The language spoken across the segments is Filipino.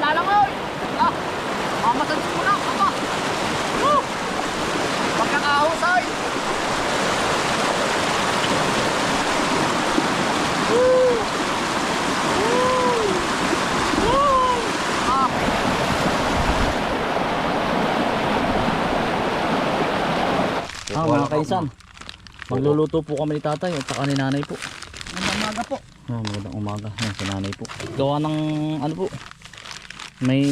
lalangoy! Ah! Mamasan ko na! Aba! Woo! Pagkakahusay! Woo! Woo! Woo! Ah! Ah, mga kaisan. Magluluto po kami ni tatay at saka ni nanay po. Magandang umaga po. Ah, magandang umaga. Yan, si nanay po. Gawa ng ano po. May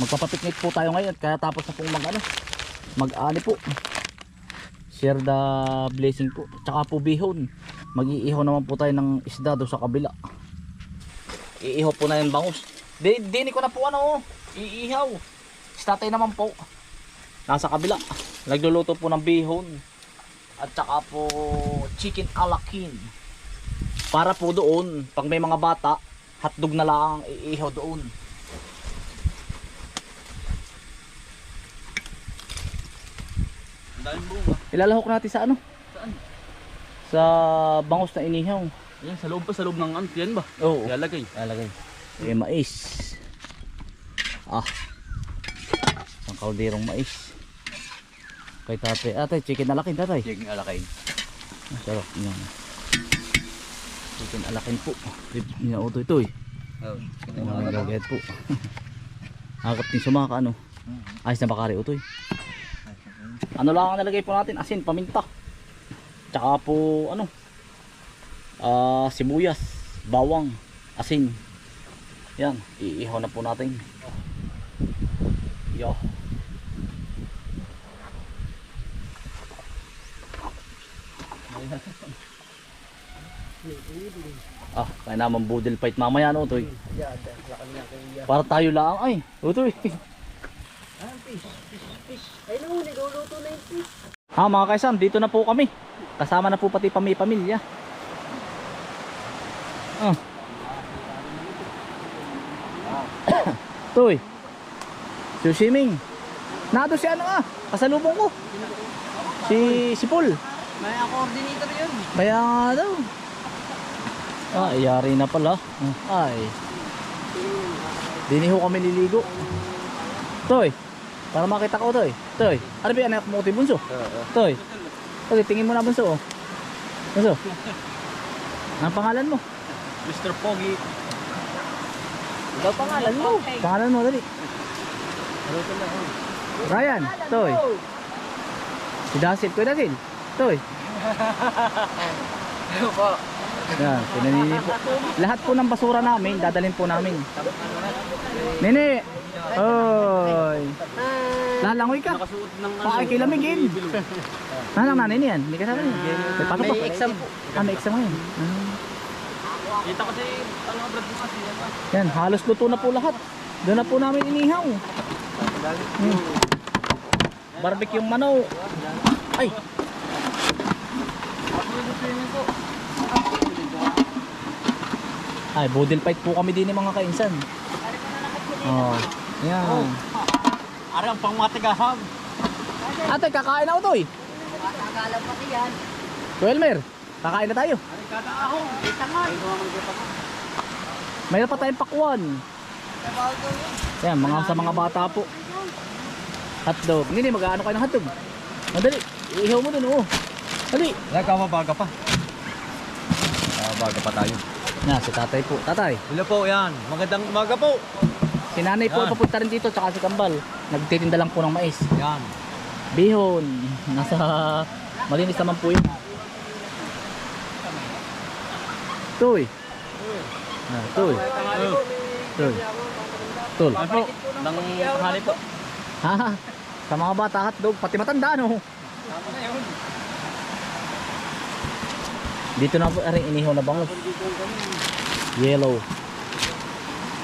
magpapapiknik po tayo ngayon kaya tapos na pong mag ano. Mag-ani po. Share the blessing po. Tsaka po bihon. Mag-iihaw naman po tayo ng isda doon sa kabila. Iihaw po na yung bangus. Di, dini ko na po ano. Iihaw. Si tatay naman po. Nasa kabila. Nagluluto po ng bihon. At saka po chicken alakin. Para po doon, pag may mga bata, hotdog na lang ang iihaw doon. Daming bunga. Ilalahok natin sa ano? Saan? Sa bangus na inihaw. Ayan, sa loob pa, sa loob ng ano, yan ba? Oo. Ilalagay. Ilalagay. Eh, mais. Ah. Isang kalderong mais. Kay tatay. Atay, chicken alakin tatay. Alakay. Ah, Sarap niyan. Chicken alakin po. Rib niya auto ito eh. Oh, Mga gagawin po. Agap din sumaka ano. Ayos na bakari utoy. Ano lang ang nalagay po natin? Asin, paminta. Tsaka po ano? Ah, sibuyas, bawang, asin. Yan, iihaw na po natin. Yo. Ah, kaya naman budel fight mamaya no, Utoy. Para tayo lang ay. Utoy. Ay no, niluluto na yung Ha mga kaisan, dito na po kami. Kasama na po pati pami pamilya. Ah. Toy. Sushiming. Nado si ano ah, kasalubong ko. Si si Paul. May coordinator yun. Kaya daw. Ah, yari na pala. Ah, Ay. Dini ho kami liligo. Toy, para makita ko, Toy. Toy, ano ba yan? Anak mo, Toy Bunso? Toy. Toy, tingin mo na, Bunso. oh. Bunso. Ang pangalan mo? Mr. Pogi. Ikaw pangalan mo. Pangalan mo, dali. Ryan, Toy. Si Dasil, Toy Dasil. Toy. Ano po? Yan, pinanini po. Lahat po ng basura namin, dadalhin po namin. Nene! Oy! Lalangoy ka! Nakasuot ng ano. Pakikilamigin! Nalang nanay niyan, hindi ka sabi niya. May pasok May exam po. Ah, may exam ngayon. Ah. Kita ko si ano abroad mo kasi. yan? Yan, halos luto na po lahat. Doon na po namin inihaw. Hmm. Barbecue yung manaw. Ay! Ay, budel fight po kami din ng mga kainsan. Oh. Yan. Ari ang pangmatigaham. Ate, kakain na ako to eh. Akala pati yan. Elmer, kakain na tayo. Ari kada ahong. Itangan. Mayroon pa tayong pakwan. Yan, mga sa mga bata po. Hotdog. Hindi, mag-ano kayo ng hotdog. Madali. Iihaw mo dun, oo. Dali. Nagkamabaga pa. Ah, baga pa tayo. Na, si tatay po. Tatay, Hello po yan. Magandang umaga po. si nanay po Yan. papunta rin dito, tsaka si Kambal. Nagtitinda lang po ng mais. Yan. Bihon. Nasa malinis naman po yun. Toy. Ah, toy. Toy. Tol. Ano po? Nang tanghali po. Ha? Sa mga bata hotdog, pati matanda no. Dito na po aring inihaw na bangus. Yellow.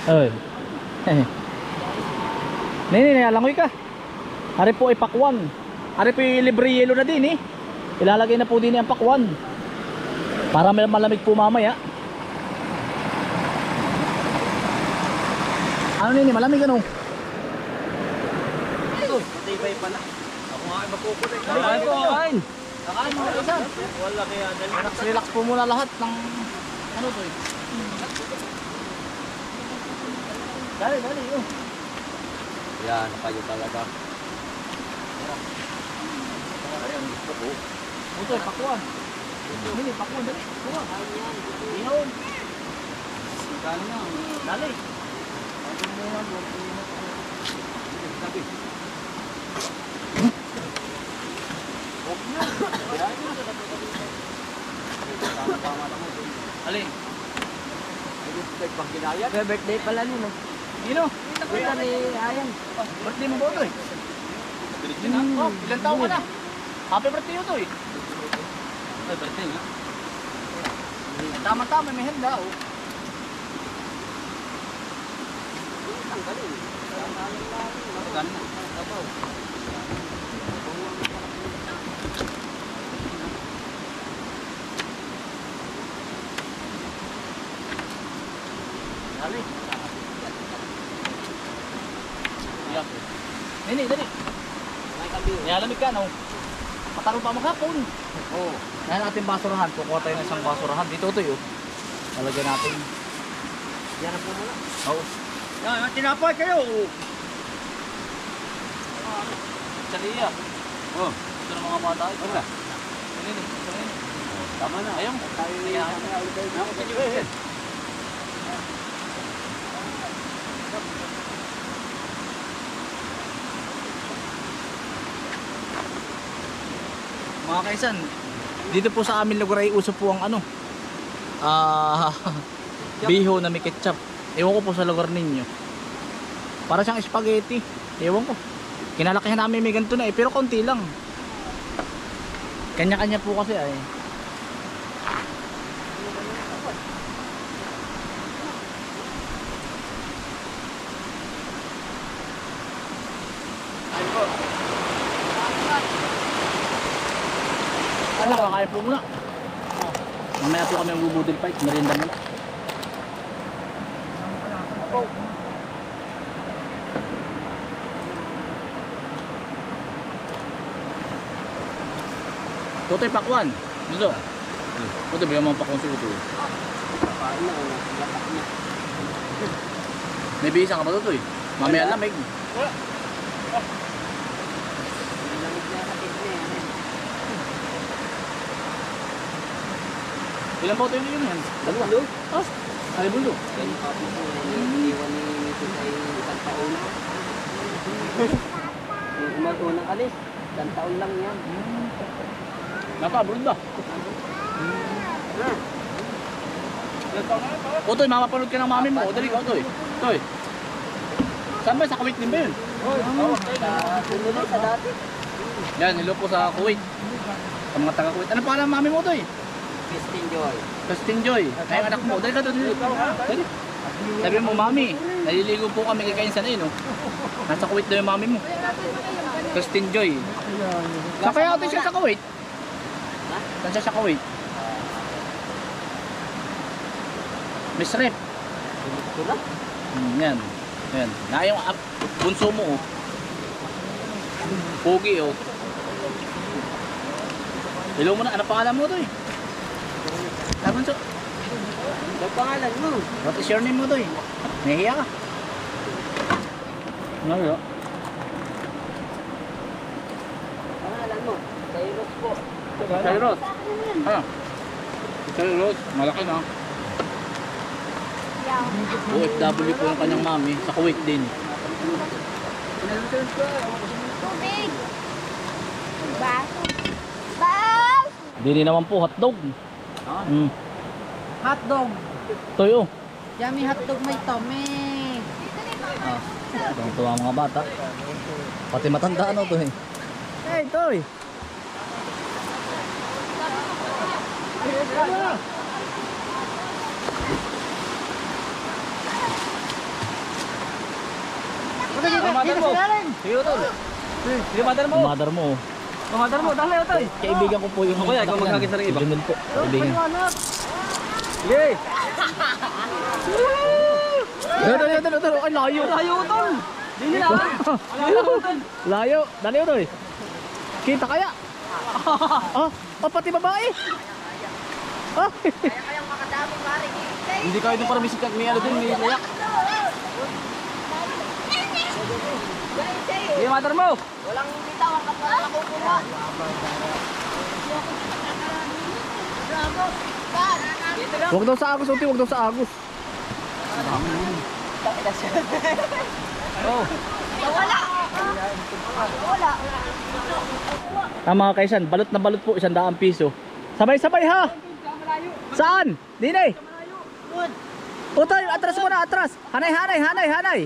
Ay. Nini, nalangoy ka. Ari po ay pakwan. Ari po libre yelo na din eh. Ilalagay na po din ang pakwan. Para may malamig po mamaya. Ano nini, malamig ano? Matibay pala. Ako nga ay makukulit. Kain po, kain. Kakain mo isa. Wala kaya dali. Relax, relax po muna lahat ng ano to eh. Dali, dali. Oh. Yan, kayo talaga. Ayan, gusto ko. Utoy, pakuan. Dali, pakuan, dali. Kuha. Ihaw. Kano na? Dali. Sabi. Alin? Pag ginayat. May birthday pala nun. Sino? Kita ni Ayan. Birthday mo ba Utoy? Oh, ilan taon ka na? Happy birthday Utoy. Ay, birthday nga. Tama-tama, may handa oh. Kano na? Dali. Yak. Nini, dali. Nilalamig ka, no? Mataro pa maghapon. Oo. Oh. Yan natin basurahan. Kukuha tayo ng isang basurahan. Dito ito yun. Talagyan natin. Yan po muna. Oo. Yan, tinapay kayo. Saliya. Oh, Ito ng mga bata. Ito nini. Tama na. Ayun. Tayo ni Ayan. Ako sa iyo. Mga kaisan, dito po sa amin lugar ay uso po ang ano. Ah, biho na may ketchup. Ewan ko po sa lugar ninyo. Para siyang spaghetti. Ewan ko. Kinalakihan namin may ganito na eh, pero konti lang. Kanya-kanya po kasi ay. Ano, kakain po muna. Mamaya po kami ang bubudil fight, merienda muna. Tutoy pakwan. Dito. Tutoy, bigyan mo ang pakwan si Tutoy. Kain na. oh. Lapak na. May bisa ka ba Tutoy? Mamaya lamig. Lamig na sa tignan yan. Ilan po tayo yun yan? Dalawa. Ah, ay bulo. Ganyan pa po po. Iniwan ni Mrs. ay isang taon. Yung umato ng alis. Isang taon lang yan. Naka-abroad ba? Utoy, mapapanood ka ng mami mo. O, dali ka, Utoy. Utoy. Saan ba? Sa Kuwait din ba yun? Sa sunod sa dati. Yan, hello po sa Kuwait. Sa mga taga Kuwait. Ano pangalan ng mami mo, Utoy? Christine Joy. Justin Joy. Ay, anak mo. Dali ka, Utoy. Dali. Sabi mo, mami, naliligo po kami kay Kainsan eh, no? Nasa Kuwait daw yung mami mo. Justin Joy. Sa kaya Utoy siya sa Kuwait? Saan siya sa Kuwait? Miss Rep. Hmm, yan. Yan. Na yung up, bunso mo oh. Pogi oh. Hello mo na. Ano pangalan mo to eh? Ano bunso? Ang pangalan mo. What is your name mo eh? Nahiya ka? Ano yun? Pangalan mo. Kairos po. Kairos. Ah. Kairos. Malaki na. OFW po yung kanyang mami. Sa Kuwait din. Tubig. Baso. Bas! Dili naman po hotdog. Ah. Mm. Hotdog. Toyo. Yummy hotdog may tome. Ah, Ang tuwa mga bata. Pati matanda ano to eh. Hey, Toy! Ang mother mo. Sige, Utol. Sige, mother mo. Mother mo. Ang mother mo. Dali, Utol. Kaibigan ko po yung Ako, ikaw magkakita ng iba. Po. Kaibigan. Sige. Dali, dali, dali, dali. Ay, layo. Tayo, Utol. Dili na. Layo, Utol. Layo. Dali, Toy. Kita kaya? ah, oh, pati babae. Ah, Kaya kayang makadami pare. Hindi kayo nung para may sikat. May ano din, may layak. Sige, mother mo. Walang bitaw ang kapal na kukuha. Huwag daw sa agos, Utoy. Huwag daw sa agos. Oh. Wala. Wala. Ah, mga kaisan, balot na balot po, isang daang piso. Sabay-sabay ha! Saan? Dine! Utoy, atras mo na, atras! Hanay, hanay, hanay, hanay!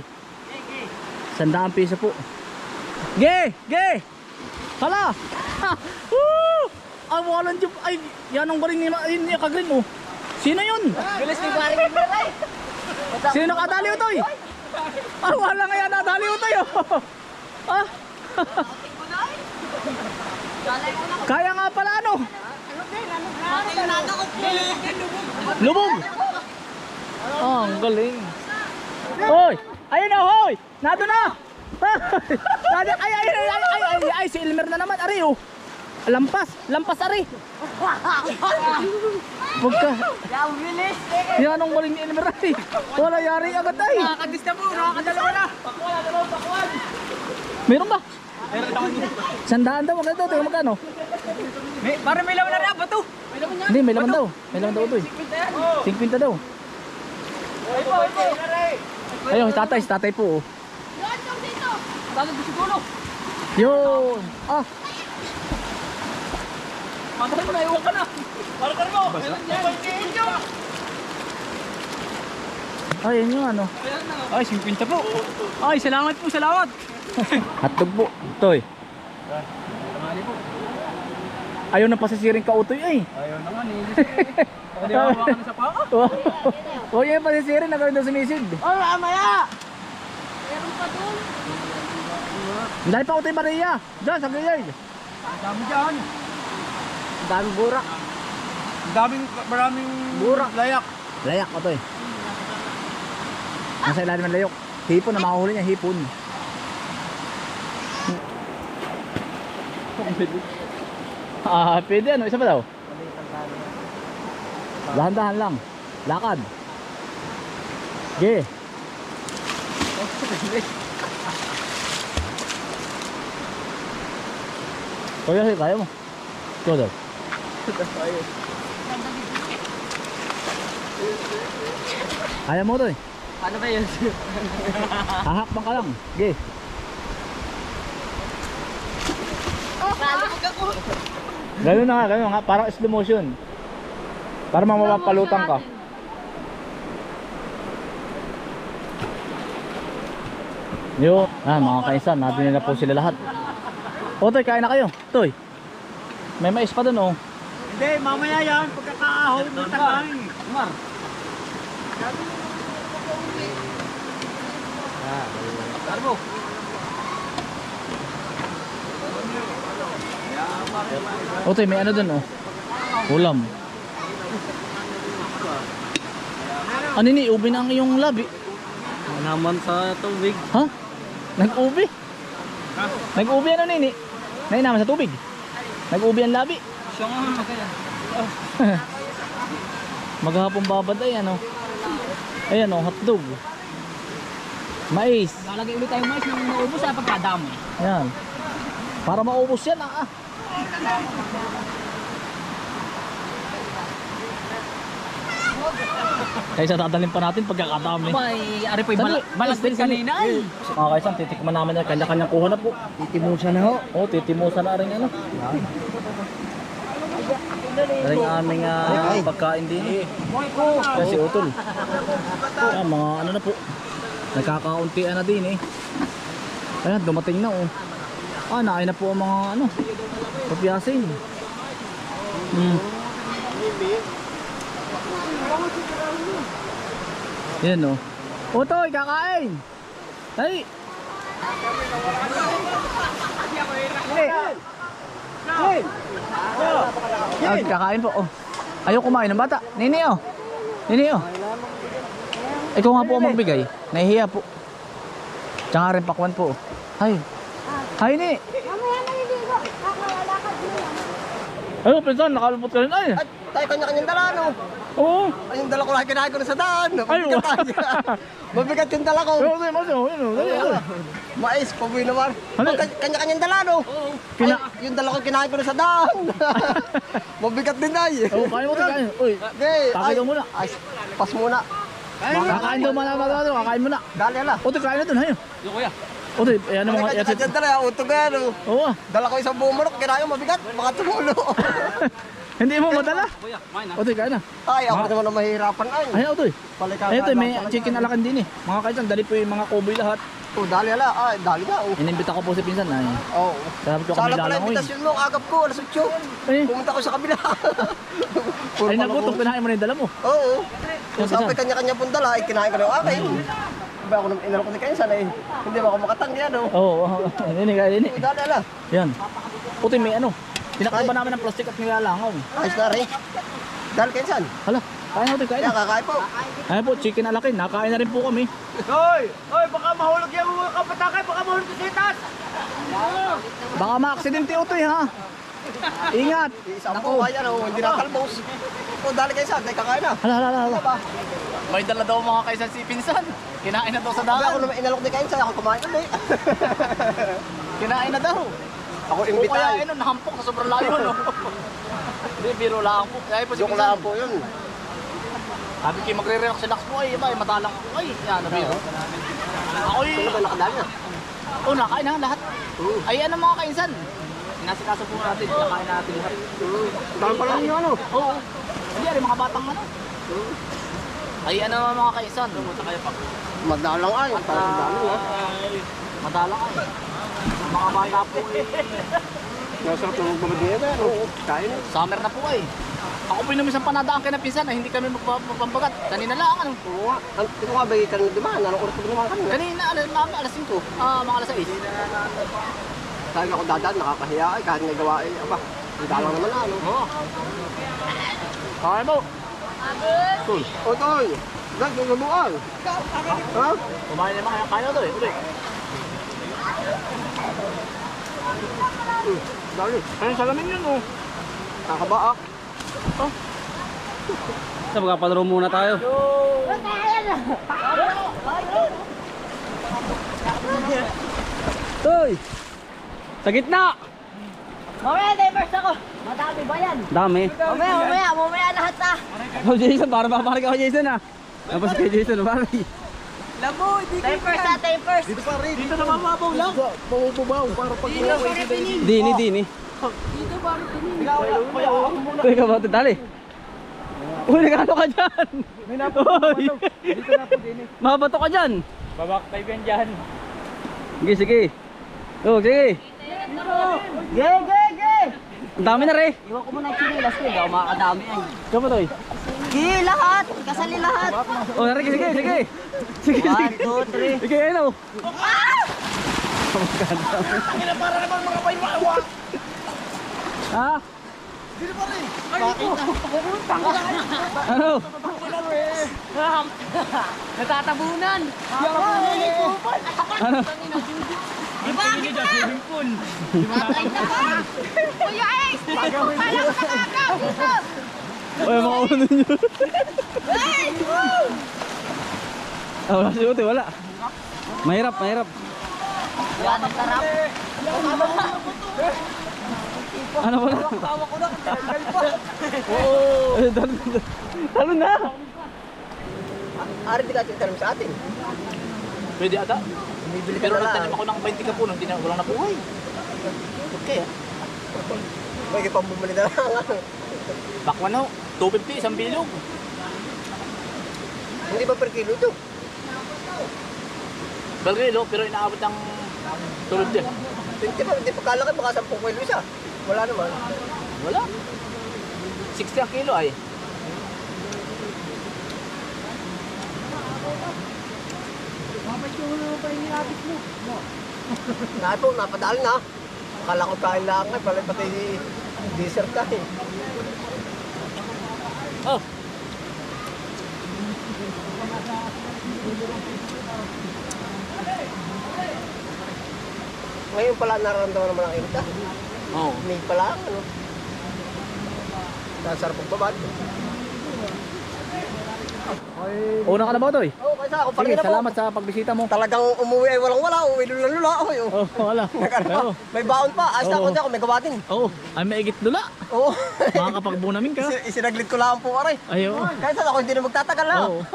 Isang daang piso po. Ge! Ge! Hala! Ha! Woo! Ay, walang dyan. Ay, yan ang baring ni, ay, ni Kagrin mo. Sino yun? Bilis ni Paring Miray. Sino nakadali Utoy? Ah, wala nga yan nadali Utoy. oh. ah, kaya nga pala ano? Lubog! Oh, ang galing. Hoy! Ayun na, hoy! Nado na! Ay, ay, ay, ay, ay, ay, ay, si Elmer na naman, ari oh. Lampas, lampas ari. Huwag ka. Yan ang ni Elmer ay. Wala yari agad ay. Nakakadis na po. Nakakadalawa na. Pakuan, dalawa, pakuan. Meron ba? Meron ako dito. Sandaan daw, magkano daw, magkano? May, parang may laman na rin. Bato. May laman Hindi, may laman daw. May laman daw ito eh. 50 daw. Ay po, ay po. Ayun, si tatay, si tatay po. oh. Doon dito. Tagad ko siguro. Yun. Ah, Mother mo na, iwan ka na. Mother mo. Meron yan. ayun yung ano. Ay, 50 po. Ay, salamat po, salamat. Hotdog po. Toy. Tamali po. Ayaw na pasisiring ka utoy ay. Ayaw naman, eh. Ako di ba hawakan sa paa? Oh, yan pasisiring na gawin daw sumisid. Oh, mamaya. Meron pa doon. Dahil pa utoy Maria. Diyan, sa gayay. Ang dami dyan. Daming burak. Ang daming, maraming Burak. layak. Layak utoy. Nasa ilalim ng layok. Hipon na mahuhuli niya, hipon. Ah, pwede ano, isa pa daw. Dahan-dahan lang. Lakad. Ge. Kasi kaya mo. Ito daw. Kaya mo to eh. Ano ba yun? Hahakbang ka lang. Ge. Ganun na nga, ganun nga. Parang slow motion. Para mamapalutan ka. Yo, ah, mga kaisan, natin na po sila lahat. O, Toy, kain na kayo. Toy. May mais pa dun, oh. Hindi, mamaya yan. Pagkakaahon ng tangangin. Umar. Tarbo. O, Toy, may ano dun, oh. Ulam. Ano ni, ubi na ang iyong labi. naman sa tubig. Ha? Nag-ubi? Nag-ubi ano nini? Nay naman sa tubig. Nag-ubi ang labi. Siya nga. Kaya. Maghapong babad ay ano. Ayan oh, hotdog. Mais. Lalagay ulit tayong mais nang maubos sa pagkadami. Ayan. Para maubos yan ah. ah. Kaysa dadalhin pa natin pagkakadami. Ay, ari po, Sandali, balat din kanina ay. Mga kaisan, titikman namin yan. Kanya-kanyang kuha na po. Titimusa na ho. Oo, oh, titimusan na rin ano. Ring aming ah, pagkain din. Kasi utol. Ah, mga ano na po. Nagkakauntian na din eh. Ayan, dumating na oh. Ah, naay na po ang mga ano. Papiyasin. Hmm. Yan oh. Utoy, kakain! Ay! Ah, kakain po. Oh. Ayaw kumain ng bata. Nini oh. Nini oh. Ikaw nga po ang magbigay. Nahihiya po. Tsaka rin pakwan po. Hay. Hay ni. Mamaya maliligo. Kakalakad mo lang. Ayun, pinsan, nakalupot ka rin. Ay. At tayo kanya-kanyang dala, no? Oo. Ay, yung dala ko lang kinahin ko na sa daan. Ay, Mabigat tayo. Mabigat yung dala ko. Ayun, ayun, ayun, ayun, ayun. Mais, paboy naman. Ano? Kanya-kanyang dala, no? Oo. Kina- yung dala ko kinain ko na sa daan. Mabigat din ay. Oh, kaya mo kaya. Uy, Okay, Takay daw muna. Ay, pas muna. kakain daw mga kakain mo na. Dali ala. O, ito, kain na dun, hayo. Yung kuya. O, ito, ayan ang mga, Kanya-kanyang yan, dala, utog yan, no? Oo, ah. Dala ko isang buong manok, kinain ko mabigat, baka tumulo. Hindi mo madala. Kuya, kumain na. O, ito, kain na. ay, ako naman ang mahihirapan ay. Ay, o, ito, eh. Palikang Ay, ito, may chicken alakan din eh. Mga kaisan, dali po yung mga kuboy lahat. Oh, dali ala. Ay, dali na. Oh. Inimbita ko po si Pinsan, ay. Oh. Sarap ko kami pala lalangoy. invitasyon mo, agap ko, alas 8. Eh, Pumunta ko sa kabila. ay nagutom, pinahain mo na yung dala mo. Oo. Kung may kanya-kanya pong dala, ay kinain ko na yung akin. Iba ako nang inalo ko ni Kainsan eh. Hindi ba ako makatanggi ano? Oo, oh, hindi, kaya eh. Oh, dali ala. Yan. Puti, may ano. Tinakaba namin ng plastic at nilalangaw. Ayos na rin. Dahil Kainsan. Hala, kain na ito, kain Kaya na. kakain po. Ayan po, chicken alakin. Nakain na rin po kami. Hoy! Hoy, baka mahulog yung mga kapatakay, baka mahulog sa sitas! Baka ma-aksidente ito eh, ha. Ingat. Isa po, kaya ano, hindi na kalbos. Oh, dali Kainsan, kaya kakain na. Hala, hala, hala. Diba? May dala daw mga kaisan si Pinsan. Kinain na daw sa Sabi ako naman inalok ni Kainsan, ako kumain ulit. Kinain na daw. Ako O kaya imbitahin. ano, nahampok sa sobrang layo, no? Hindi, biro lang po. Kaya po si Joke Pinsan. lang po yun. Sabi ko, magre-relax relax mo ay, iba, ay, matalang ako. Ay, yan, na biro. Ako Sino ba nakadali na? oh, nakain na lahat. Ay, ano mga kainsan? Inasikaso po natin, nakain natin lahat. Dami pa lang yung ano. Oo. Hindi, ay, mga batang ano. Ay, ano mga kainsan? Pumunta kayo pa. Madalang ay, parang dami na. Madalang ay. Mga bata po eh. Nasa tulog ba din yan? Oo, kain. Summer na po ay. Ako po yung isang panadaan kay na pinsan na hindi kami magpapambagat. Kanina lang ano. Oo nga. Ang ito nga ba yung kanina, di ba? Anong oras din naman kanina? Kanina alas, mami, alas 5. Ah, mga alas 6. Sabi ako dadaan, nakakahiya ay kahit may gawa ay, aba, ang dalang naman na, ano. Oo. Kaya mo. Tol. O, tol. Dag, yung gabuan. Ha? Kumain naman kaya kaya to eh. Uli. Hmm, Dali. Ayun, salamin yun oh. Kakabaak. Sa mga palaro muna tayo. Hoy! Sa gitna! Mamaya, diverse ako. Madami ba yan? Dami. Mamaya, mamaya, mamaya lahat na. Oh, Jason, para babalik ako Jason ah. Tapos kay Jason, bari. Diverse na, diverse. Dito na mababaw lang. Mababaw para pag Dini, dini. Kuya ka ba ito? Dali. Uy, nagano ka dyan? May napabato. Dito na po, dini. Mabato ka dyan. Babak tayo yan dyan. Sige, sige. Oh, sige. Ge, ge, ge. Ang dami na re. Iwan ko muna yung chinilas ko, hindi ako makakadami yan. Kamo to Ge, lahat. Kasali lahat. Oh, nari, sige, sige. Sige, sige. One, two, three. Sige, ayun oh. Ha? Ano? Natatabunan. Ano? Di ba? Swimming pool. Kuya Ace! Kala ko nakakaw dito. Uy, mga ulo nyo. Ah, wala si Uti, wala. Mahirap, mahirap. Yan, ang sarap. Ano wala? Tawa ko na, kaya pa. Eh, Talo na. Ari, di ka tinatanong sa atin. Pwede ata. Bibili Pero nagtanim ako ng 20 kapuno, hindi na walang nabuhay. Okay ah. May pambumali na lang. Bakwan ho, 250 isang bilog. Hindi ba per kilo ito? Balgilo, pero inaabot ng tulad din. Hindi pa, hindi pa kalaki, baka 10 kilo isa. Wala naman. Wala. 60 ang kilo ay. Na po, napadali na. Akala ko kain lang ay, pala pati dessert ka eh. Oh, Ngayon pala nararamdaman naman ang init ah. oh. May pala ano. Sasarap ang babad. Ay, Una ka na ba, Toy? oh, kaysa ako Sige, pala na po. salamat sa pagbisita mo. Talagang umuwi ay walang wala, uwi lula-lula ako yun. Oh, wala. Oo. May baon pa, ayos na Oo. ako dyan may gawatin. Oo, ay maigit dula. Oo. Makakapagbo namin ka. Isi- Isinaglit ko lang po aray. Ayo. Kaysa ako hindi na magtatagal na. Oo.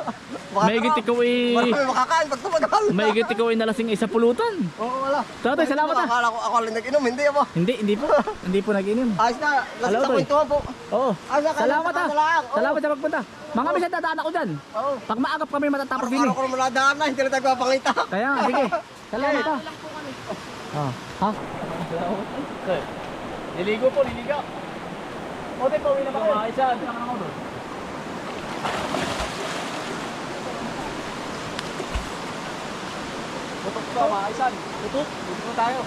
Maigit ikaw eh. Marami makakain pag tumagal. Maigit ikaw ay nalasing isa pulutan. Oo, wala. Tatay, salamat ah. Akala ko ako lang nag-inom, hindi ako. Hindi, hindi po. Hindi po nag-inom. Ayos na, Hello, lasing sa kwentuhan po. Oo. Salamat ah. Salamat sa pagpunta. Mga bisa dadaan ako dyan. Oo. Pag maagap kami matatapos din Araw-araw eh. ko naman nadaan na, hindi na tayo papangita. Kaya nga, sige. Salamat ah. Ah, ha? Niligo po, niligo. Ote, pauwi na ba kayo? Isa, isa ka ako doon. Tutok ka, mga isan. Tutok, dito na tayo.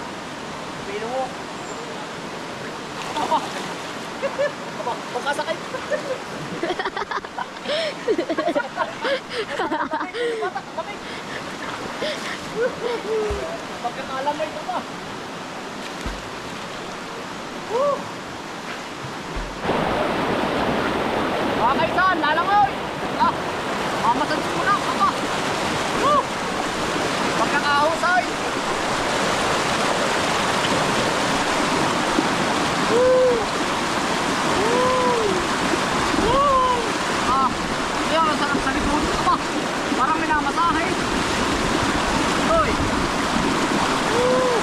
Pino mo. Aba! Aba, pagkasakay. Pagkakalamay ko pa. Mga kaisan, lalangoy! Ah, mamasan ko na, aba! Woo! Pagkakahusay! Woo! Woo! Woo! Ah, kaya ang sarap sa likod. Aba, parang minamasahe. Hoy! Woo!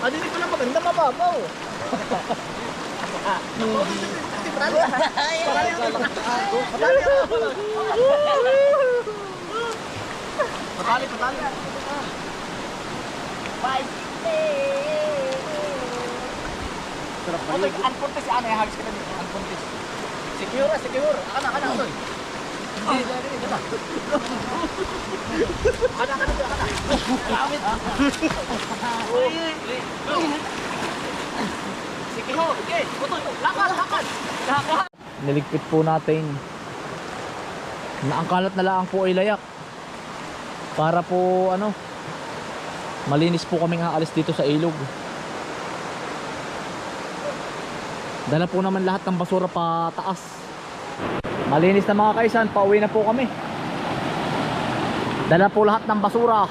Ano hindi pala maganda mababaw? Patali, patali. Sarap Otoy, unpuntis si Ana, hagis kita dito. Unpuntis. Secure, secure. Ana, ana, otoy. Hindi, hindi, hindi. Ana, ana, ana. Lawit. Sige ho, okay. Otoy, lakad, lakad. Lakad. Niligpit po natin na ang kalat na lang po ay layak para po ano malinis po kaming aalis dito sa ilog dala po naman lahat ng basura pa taas malinis na mga kaisan pauwi na po kami dala po lahat ng basura